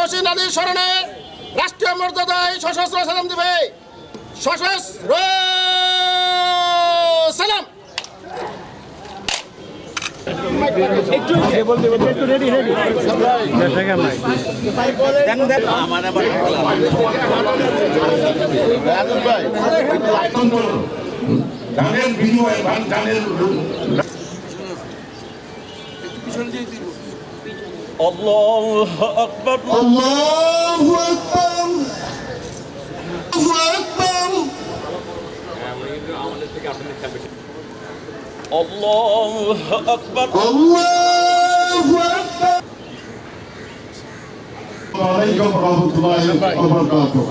মহসিন আলীর স্মরণে রাষ্ট্রীয় মর্যাদায় সশস্ত্র সালাম দিবে। সশস্ত্র সালাম। গানের বিনিময়ে বা গানের الله أكبر الله أكبر الله أكبر الله أكبر الله أكبر عليكم ورحمة الله وبركاته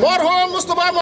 মরহুম মুস্তফা